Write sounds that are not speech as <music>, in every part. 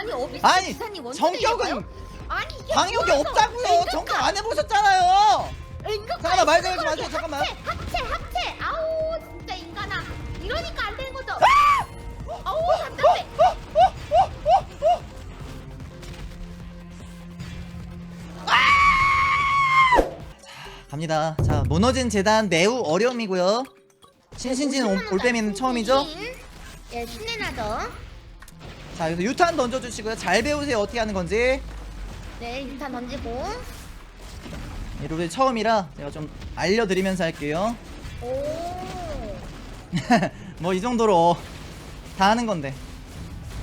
아니 어비 아니, 기사님 원투 성격은? 아니 이게 방역이 뭐예요? 없다고요. 앵극 정말 안 해보셨잖아요. 앵극 잠깐만, 말 하지 마세요, 합체, 잠깐만. 합체 합체 아우 진짜 인간아 이러니까 안 되는 거죠 아우 답답해 갑니다. 자, 무너진 재단 매우 어려움이고요. 신신진 올- 올빼미는 처음이죠? 예 신내나죠 자, 여기서 유탄 던져주시고요. 잘 배우세요. 어떻게 하는 건지. 네 일단 던지고 이 룰이 처음이라 제가 좀 알려드리면서 할게요. 오 <laughs> 뭐 이 정도로 다 하는 건데.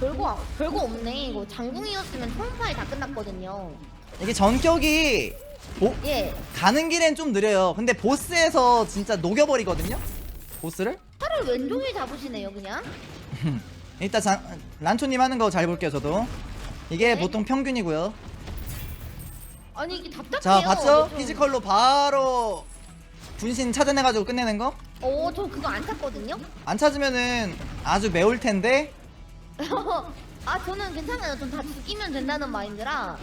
별거 별거 없네 이거 장궁이었으면 총파이 다 끝났거든요 이게 전격이 보- 예 가는 길엔 좀 느려요. 근데 보스에서 진짜 녹여버리거든요. 보스를. 팔을 왼종일 잡으시네요 그냥 <laughs> 일단 장, 란초님 하는 거 잘 볼게요. 저도. 이게 네. 보통 평균이고요. 아니 이게 답답해요 자, 봤죠? 좀. 피지컬로 바로 분신 찾아내가지고 끝내는 거. 어, 저 그거 안 샀거든요? 안 찾으면은 아주 매울 텐데. <laughs> 아, 저는 괜찮아요. 전다 죽이면 된다는 마인드라.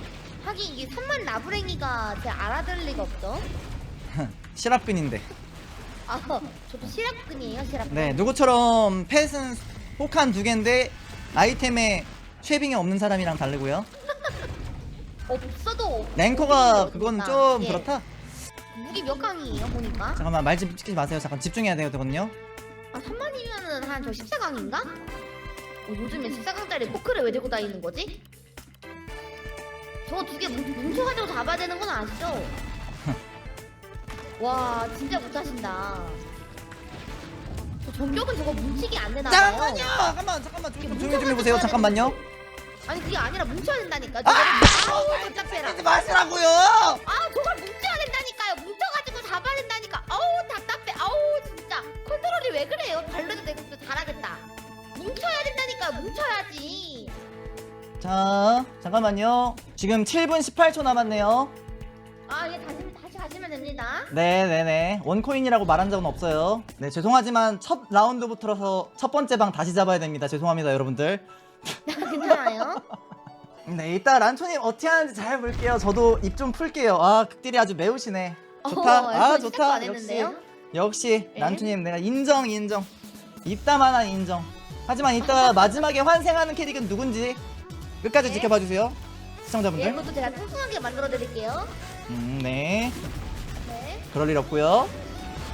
하긴 이게 3만 나부랭이가 제 알아들 리가 없죠? <laughs> 실압근인데. 아, 저도 시락근이에요, 시락근. 네, 누구처럼 펫은 폭한 두 개인데 아이템에 쉐빙이 없는 사람이랑 다르고요. 없어도. 랭커가 없으니까. 그건 좀 예. 그렇다. 무기 몇 강이에요, 보니까? 잠깐만 말 좀 시키지 마세요. 잠깐 집중해야 되거든요. 아, 3만이면은 한 저 14강인가? 어, 요즘에 14강짜리 포크를 왜 들고 다니는 거지? 저거 두개 뭉쳐가지고 잡아야 되는 건 아시죠? <laughs> 와, 진짜 못하신다. 저 전격은 저거 뭉치기 안 되나 봐요. 잠깐만요. 잠깐만 잠깐만 좀 조용히 좀 해보세요. 잠깐만요. 아니 그게 아니라 뭉쳐야 된다니까. 아! 아우 답답해라. 하지 마시라고요. 아 저걸 뭉쳐야 된다니까요. 뭉쳐가지고 잡아야 된다니까. 아우 답답해. 아우 진짜 컨트롤이 왜 그래요? 발로도 내가 또 잘하겠다. 뭉쳐야 된다니까. 뭉쳐야지. 자, 잠깐만요. 지금 7분 18초 남았네요. 아 이게 다시 가시면 됩니다. 네, 네, 네. 원코인이라고 말한 적은 없어요. 네, 죄송하지만 첫 라운드부터라서 첫 번째 방 다시 잡아야 됩니다. 죄송합니다, 여러분들. <laughs> 괜찮아요? 네, 이따 란초님 어떻게 하는지 잘 볼게요. 저도 입 좀 풀게요. 아, 극딜이 아주 매우시네. 어, 좋다. 아, 시작도 좋다. 안 역시, 했는데요? 역시 예? 란초님 내가 인정, 인정. 입담하나 인정. 하지만 이따 <laughs> 마지막에 환생하는 캐릭은 누군지 끝까지 네. 지켜봐 주세요. 예, 시청자분들. 이것도 제가 뚱뚱하게 만들어 드릴게요. 음, 네. 네. 그럴 일 없고요.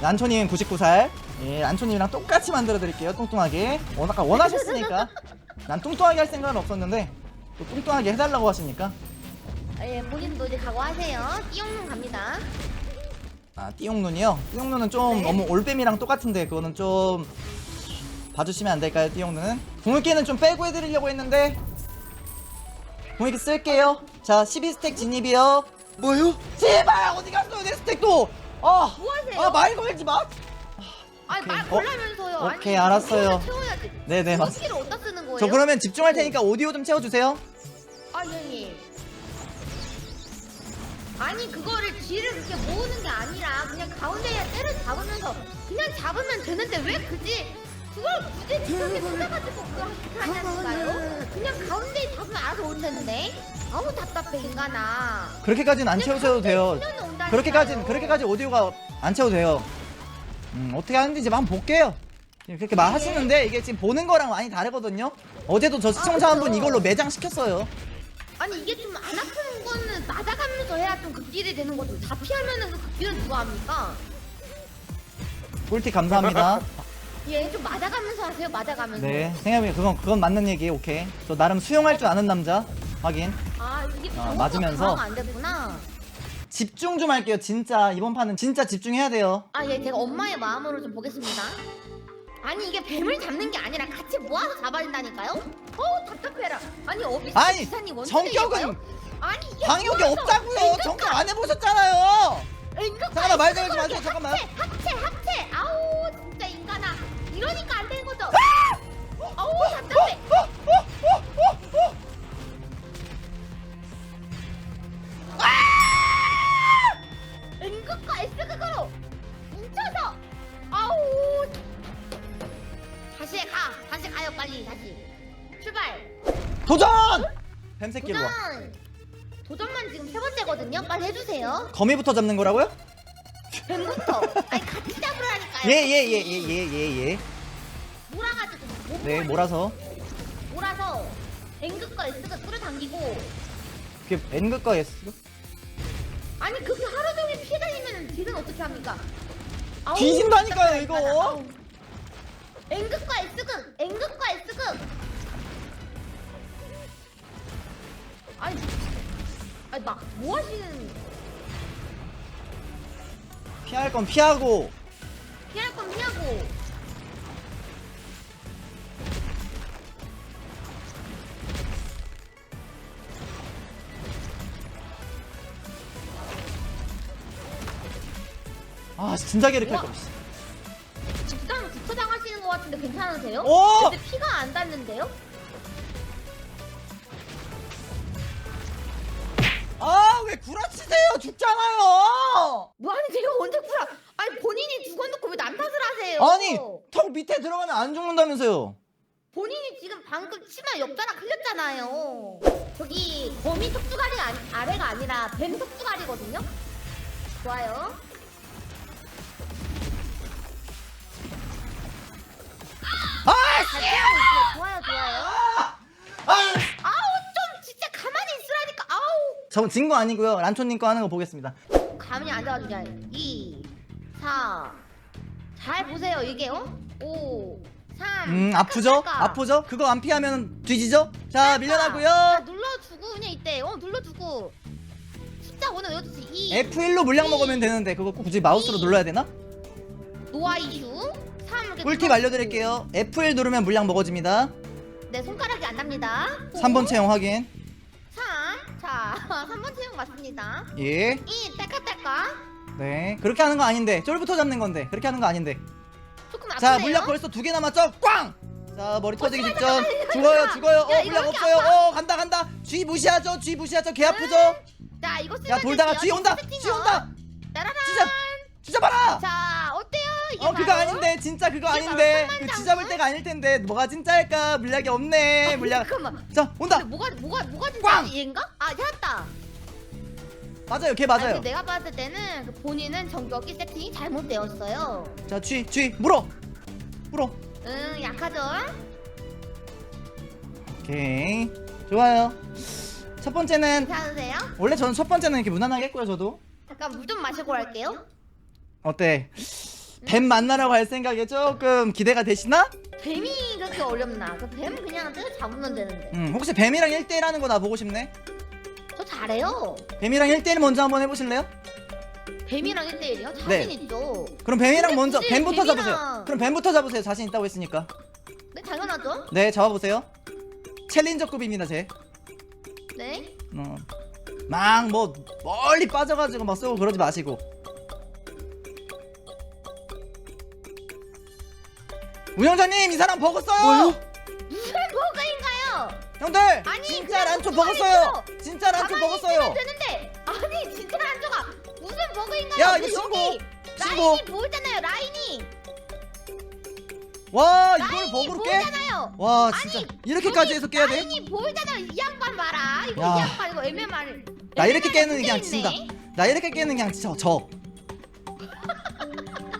란초님 99살. 예, 란초님이랑 똑같이 만들어 드릴게요. 뚱뚱하게. 워낙 원하셨으니까. 난 뚱뚱하게 할 생각은 없었는데 또 뚱뚱하게 해달라고 하시니까. 예, 본인도 이제 각오하세요. 띠용눈 갑니다. 아, 띠용눈이요? 띠용눈은 좀 네. 너무 올빼미랑 똑같은데 그거는 좀 봐주시면 안 될까요, 띠용눈은? 궁극기는 좀 빼고 해드리려고 했는데 궁극기 쓸게요. 자, 12스택 진입이요. 뭐요? 제발 어디 갔어요, 내 스택도? 아, 뭐 하세요? 아, 말 걸지 마. 아니 말 어? 걸라면서요. 오케이, 아니, 알았어요. 채워야지. 네네, 맞 스킬을 어디다 쓰는 거예요? 저 그러면 집중할 테니까 오디오 좀 채워주세요. 아 예, 예. 아니 그거를 뒤를 그렇게 모으는 게 아니라 그냥 가운데에 때려 잡으면서 그냥 잡으면 되는데 왜 굳이 그걸 굳이 그렇게 쏟아가지고 그걸 하냐니까요? 그냥 가운데에 잡으면 알아서 온다는데 아우 답답해 인간아 그렇게까지는 안 채우셔도 돼요. 그렇게까지는 그렇게까지 오디오가 안 채워도 돼요. 음, 어떻게 하는지 이제 한번 볼게요. 지금 그렇게 말하시는데 이게 지금 보는 거랑 많이 다르거든요. 어제도 저 시청자 한 분. 이걸로 매장 시켰어요. 아니 이게 좀 안 아픈 거는 맞아가면서 해야 좀 극딜이 되는 거죠 다 피하면은 그 극딜은 누가 합니까? 꿀팁 감사합니다. <laughs> 예 좀 맞아가면서 하세요 맞아가면서 네, 생각해보니 그건 그건 맞는 얘기. 오케이. 저 나름 수용할 줄 아는 남자. 확인. 아 이게 아, 맞으면서. 안 됐구나. 집중 좀 할게요. 진짜 이번 판은 진짜 집중해야 돼요. 아 예 제가 엄마의 마음으로 좀 보겠습니다. 아니 이게 뱀을 잡는 게 아니라 같이 모아서 잡아야 된다니까요? 어우 답답해라. 아니 어비 아니, 기사님 성격은? 아니 이게 방역이? 없다고요. 앵극 정말 안 해보셨잖아요. 앵극 잠깐만, 말 하지 마세요, 잠깐만. 합체 합체 합체. 아우 진짜 인간아. 이러니까 안 되는 거죠. 아! 아우 답답해. 앵극과 도전! 뱀 새끼로 와. 도전 도전만 지금 세 번째거든요. 빨리 해주세요. 거미부터 잡는 거라고요? 뱀부터. 아니 같이 잡으라니까요. 예 예 예 예 예 예예. 몰아가지고 몸 네 몰아서 몰아서 앵극과 S가 끌어 당기고 그게 N극과 S. 아니 그렇게 하루 종일 피해 다니면 딜은 어떻게 합니까? 아우, 뒤진다니까요, 이거. 아우. N극과 S극 N극과 S극 아니 아니 막 뭐 하시는 피할 건 피하고 피할 건 피하고 아 진작에 이렇게 할 우와. 거. 없어. 직장 구처장 하시는 것 같은데 괜찮으세요? 오! 근데 피가 안 닿는데요? 구라치세요? 죽잖아요. 뭐 아니 제가 언제 구라 아니 본인이 죽어놓고 왜 남 탓을 하세요? 아니 턱 밑에 들어가면 안 죽는다면서요? 본인이 지금 방금 치마 옆자락 흘렸잖아요. 저기 거미 턱주가리가 아니, 아래가 아니라 뱀 턱주가리거든요. 좋아요. 아잘 피하고 있어요. 좋아요, 좋아요. 아! 저건 진거 아니고요. 란초님 거 하는 거 보겠습니다. 가만히 앉아가지고 그냥 2, 4. 잘 보세요. 이게 어? 5, 3. 음 아프죠? 아프죠? 그거 안 피하면 뒤지죠? 자 밀려나고요. 눌러주고 그냥 이때 어 눌러주고 숫자 오늘 외워주지 2 F1로 물량 먹으면 되는데 그거 꼭 굳이 마우스로 눌러야 되나? 노아이슈 3 이렇게 꿀팁 눌러주고. 알려드릴게요. F1 누르면 물량 먹어집니다. 네 손가락이 안 납니다 3번 체형 확인. 3 자, 3번 체형 맞습니다 예. 2 때까때까 네. 그렇게 하는 거 아닌데. 쫄부터 잡는 건데. 그렇게 하는 거 아닌데. 조금 아프네요 자 물량 벌써 두 개 남았죠? 꽝! 자 머리 터지기 잠깐만, 직전 잠깐만, 죽어요 잠깐만. 죽어요 야, 어 이거 이렇게 없어요 아파? 어 간다 간다 쥐 무시하죠 쥐 무시하죠 개 아프죠 자 이거 쓰면 야 돌다가. 쥐 온다. 쥐 온다 따라란 쥐잡 쥐잡아라 자 이게 어 그거 바로? 아닌데 진짜 그거 이게 아닌데. 바로 그? 쥐잡을 때가 아닐 텐데. 뭐가 진짜일까? 물량이 없네. 물량 잠깐만. 자 온다. 뭐가 뭐가 뭐가 꽝! 진짜 얘인가? 아 찾았다. 맞아요. 걔 아니, 맞아요 근데 내가 봤을 때는 그 본인은 정격기 세팅이 잘못되었어요. 자쥐 쥐 물어. 물어. 응, 약하죠? 오케이. 좋아요. 첫 번째는 괜찮으세요? 원래 저는 첫 번째는 이렇게 무난하게 했고요 저도. 잠깐 물 좀 마시고 할게요. 어때 뱀 만나러 갈 생각에 조금 기대가 되시나? 뱀이 그렇게 어렵나? 그 뱀 그냥 때려 잡으면 되는데. 음, 혹시 뱀이랑 1대1 하는 거 나 보고 싶네. 저 잘해요. 뱀이랑 1대1 먼저 한번 해보실래요? 뱀이랑 1대1이요? 자신 네. 있죠. 그럼 뱀이랑 근데 먼저 굳이 뱀부터 뱀이랑- 잡으세요. 그럼 뱀부터 잡으세요. 자신 있다고 했으니까. 네, 당연하죠. 네, 잡아보세요. 챌린저급입니다, 제. 네. 어. 막뭐 멀리 빠져가지고 막 쏘고 그러지 마시고. 운영자님 이 사람 버그 써요. 무슨 버그인가요? 형들 아니, 진짜 그냥 란초. 말이죠? 진짜 란초 가만히. 있으면 되는데. 아니, 진짜 안정아. 무슨 버그인가요? 야, 이거 여기 신고. 라인이. 보이잖아요, 라인이. 와 이걸 라인이 버그로 깨? 보이잖아요. 와 진짜 아니, 이렇게까지 해서 깨야 돼? 라인이 보이잖아 이 양반 봐라 이거 야. 이 양반 이거 MMR 나 이렇게 깨는 그냥 진다. 나 이렇게 깨는 그냥 진짜 저.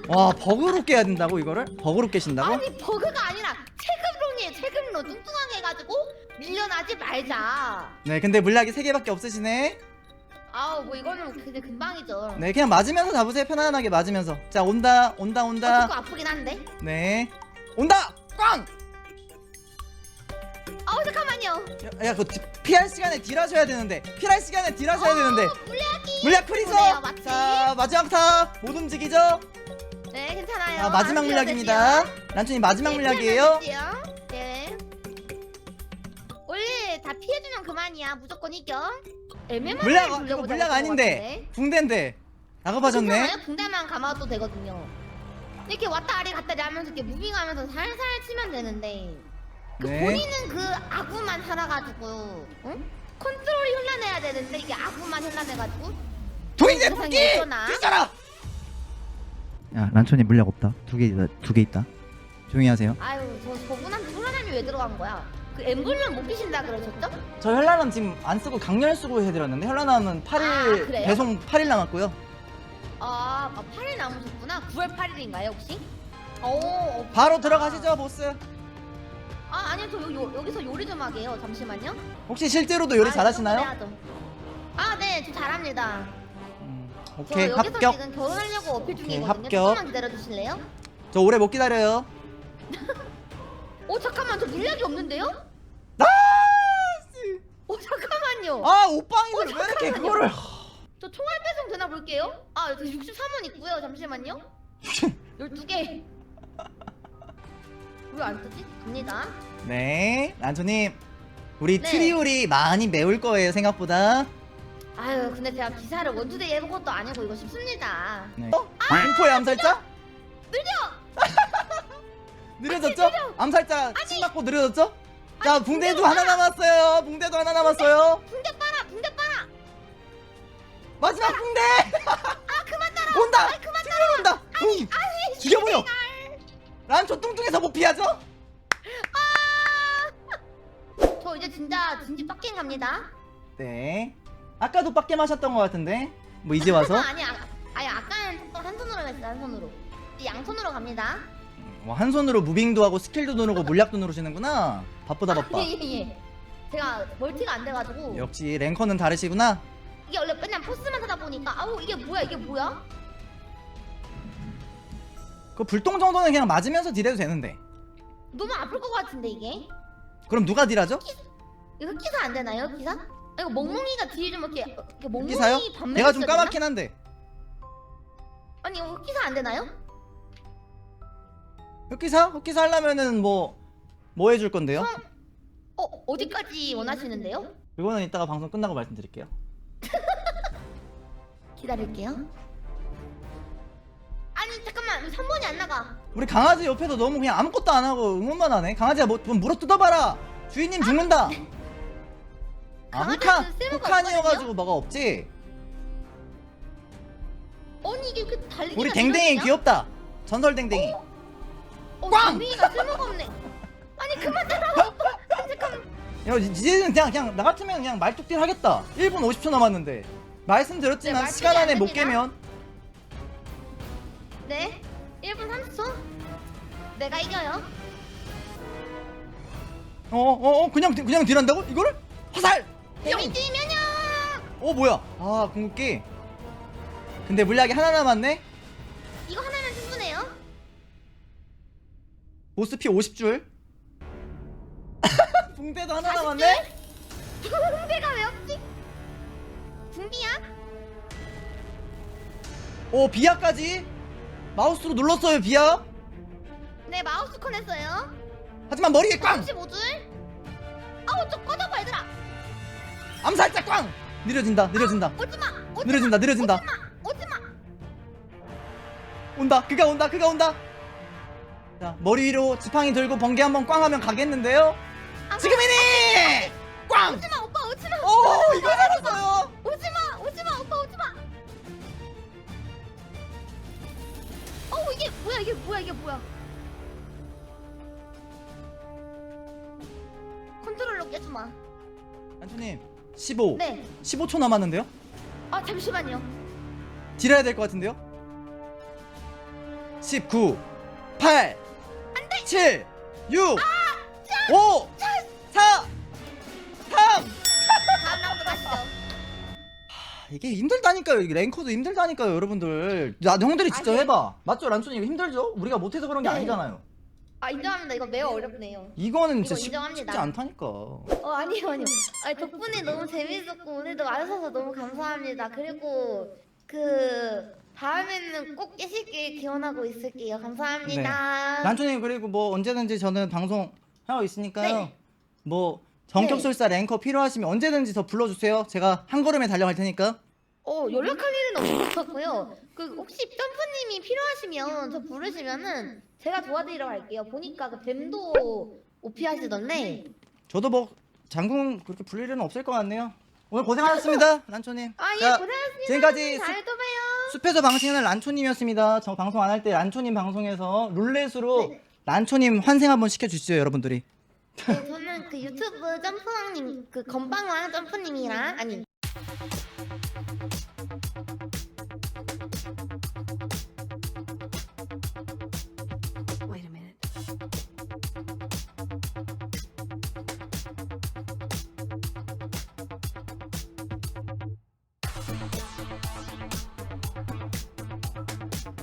와 버그로 깨야 된다고 이거를? 버그로 깨신다고? 아니 버그가 아니라 체급론이에요 체급론 뚱뚱하게 해가지고 밀려나지 말자 네 근데 물약이 세 개밖에 없으시네. 아우 뭐 이거는 그냥 금방이죠 네 그냥 맞으면서 잡으세요 편안하게 맞으면서. 자 온다 온다 어, 온다. 조금 아프긴 한데 네 온다 꽝. 아우 잠깐만요 야, 야 그거 디- 피할 시간에 딜하셔야 되는데 피할 시간에 딜하셔야 되는데 어, 물약이 물약 맞지? 자 마지막 타못 움직이죠? 네 괜찮아요 자 마지막 안 물약입니다. 피해도 란촌이 마지막 되지요? 물약이에요. 네, 피하면. 네 원래 다 피해주면 그만이야 무조건 이겨 물약 이거 물약 아닌데 붕대인데 나가봐졌네. 붕대만 감아도 되거든요. 이렇게 왔다 아래 갔다 리 하면서 이렇게 무빙하면서 살살 치면 되는데 그 네. 본인은 그 아구만 살아가지고 응? 컨트롤이 흘러내야 되는데 이게 아구만 세상에 무기 어쩌나? 뒤져라. 야 란촌이 물약 없다. 두개 있다. 두개 있다. 조용히 하세요. 아유 저 저분한테 혼란함이 왜 들어간 거야? 그그 엠블럼 못 끼신다 그러셨죠? 저 현란함 지금 안 쓰고 강렬 쓰고 해드렸는데 현란함은 8일 아, 그래요? 배송 8일 남았고요. 아, 아 8일 남으셨구나. 9월 8일인가요 혹시? 오. 바로 들어가시죠 보스. 아 아니요 저 요, 요, 여기서 요리 좀 하게요. 잠시만요. 혹시 실제로도 요리 아, 잘하시나요? 아, 네, 저 잘합니다. 음, 저 오케이 여기서 합격. 지금 결혼하려고 어필 오케이, 중이거든요. 합격. 조금만 기다려 주실래요? 저 오래 못 기다려요. 어 잠깐만 저 물약이 없는데요? 나이스. 어 잠깐만요. 아 오빵이들 어, 왜 이렇게. 그거를? 저 총알 배송 되나 볼게요. 아 여기 63원 있고요. 잠시만요. <laughs> 12개. 왜 안 뜨지? 갑니다. 네, 란초님. 우리 네. 트리올이 많이 매울 거예요 생각보다. 아유 근데 제가 기사를 원투데이 해본 것도 아니고 이거 쉽습니다. 네. 어? 공포의 암살자? 느려! <laughs> 느려졌죠? 암살자 침 맞고 느려졌죠? 자 붕대도 하나 남았어요. 붕대도 하나 남았어요. 붕대 빨아! 붕대 빨아! 마지막 붕대. 아 그만 따라! <laughs> 온다. 아 그만 트리올 온다. 응. 아니 죽여버려. 란초 뚱뚱해서 못 피하죠? <laughs> 저 이제 진짜 진지 빡갱 갑니다. 네. 아까도 빡게 마셨던 것 같은데. 뭐 이제 와서? <laughs> 아니 아, 아니 아까는 한 손으로 했어요 한 손으로. 이제 양손으로 갑니다. 뭐한 손으로 무빙도 하고 스킬도 누르고 물약도 누르시는구나. 바쁘다 바빠. 예예 예. 제가 멀티가 안 돼가지고 역시 랭커는 다르시구나. 이게 원래 맨날 포스만 하다 보니까 아우 이게 뭐야 이게 뭐야? 그 불똥 정도는 그냥 맞으면서 딜해도 되는데. 너무 아플 것 같은데 이게? 그럼 누가 딜하죠? 이거 기사 안 되나요 기사? 아, 이거 멍멍이가 딜좀 이렇게 이렇게 멍멍이 기사요? 반면 내가 좀 있어야 되나? 까맣긴 한데. 아니 이거 기사 안 되나요? 흑기사? 흑기사 하려면은 뭐, 뭐 해줄 건데요? 어 어디까지 원하시는데요? 이거는 이따가 방송 끝나고 말씀드릴게요. <laughs> 기다릴게요. 아니 잠깐만 3번이 안 나가. 우리 강아지 옆에서 너무 그냥 아무것도 안 하고 응원만 하네. 강아지야 뭐 좀 물어 뜯어봐라. 주인님 죽는다. 아 강아지는 흑한 쓸모가 흑한이어가지고 뭐가 없지. 아니 이게 그 달리기. 우리 댕댕이 귀엽다. 전설 댕댕이. 어, 꽝! 댕댕이가 쓸모가 없네. 아니 그만 따라와. 잠깐. 야 이제는 그냥 그냥 나 같으면 그냥 말뚝딜 하겠다. 1분 50초 남았는데. 말씀드렸지만 네, 말뚝이 시간 안에 안못 됩니다. 깨면 네. 1분 30초. 내가 이겨요. 어어어 그냥 그냥 딜한다고? 이거를 화살. 데미지 면역. 어 뭐야? 아 궁극기. 근데 물약이 하나 남았네. 이거 하나면 충분해요. 보스 피 50줄. <laughs> 붕대도 하나 남았네. 붕대가 왜 없지? 붕비야? 오 비아까지. 마우스로 눌렀어요 비아. 네 마우스 커냈어요. 하지만 머리에 꽝. 35줄. 아우 좀 꺼져봐 얘들아. 암살자 꽝. 느려진다 느려진다. 오지마. 오지마. 느려진다 느려진다. 오지마. 온다 그가 온다 그가 온다. 자 머리 위로 지팡이 들고 번개 한번 꽝 하면 가겠는데요. 아, 지금이니. 꽝. 오지마 오빠 오지마. 오 이거 잘했어요. 오지마 오지마 오빠 오지마. 어 이게 뭐야 이게 뭐야 이게 뭐야? 컨트롤러 깨주마. 안주님 15. 네. 15초 남았는데요. 아 잠시만요. 딜해야 될 것 같은데요. 19 8 7 6 5 4 3 다음 라운드 가시죠. 이게 힘들다니까요. 이게 랭커도 힘들다니까요, 여러분들. 야, 형들이 직접 아니. 해봐. 맞죠, 란촌이 이거 힘들죠? 우리가 못해서 그런 게 네. 아니잖아요. 아 인정합니다. 이거 매우 어렵네요. 이거는 이거 진짜 쉽, 인정합니다. 쉽지 않다니까. 어 아니요 아니요. 아니 덕분에 너무 재밌었고 오늘도 와주셔서 너무 감사합니다. 그리고 그 다음에는 꼭 깨시길 기원하고 있을게요. 감사합니다. 네. 란촌이 그리고 뭐 언제든지 저는 방송 하고 있으니까요. 네. 뭐 전격술사 랭커 필요하시면 언제든지 더 불러주세요. 제가 한 걸음에 달려갈 테니까. 어 연락할 일은 같고요. 그 혹시 점프님이 필요하시면 저 부르시면은 제가 도와드리러 갈게요. 보니까 그 뱀도 오피 하시던데. 저도 뭐 장군 그렇게 불릴 일은 없을 것 같네요. 오늘 고생하셨습니다, 란초님. 아 예 자, 고생하셨습니다. 지금까지 수- 잘또 봬요. 숲에서 방송하는 란초님이었습니다. 저 방송 안 할 때 란초님 방송에서 룰렛으로 네. 란초님 환생 한번 시켜주시죠, 여러분들이. 네, 저는 그 유튜브 점프왕님 그 건방왕 점프님이랑 아니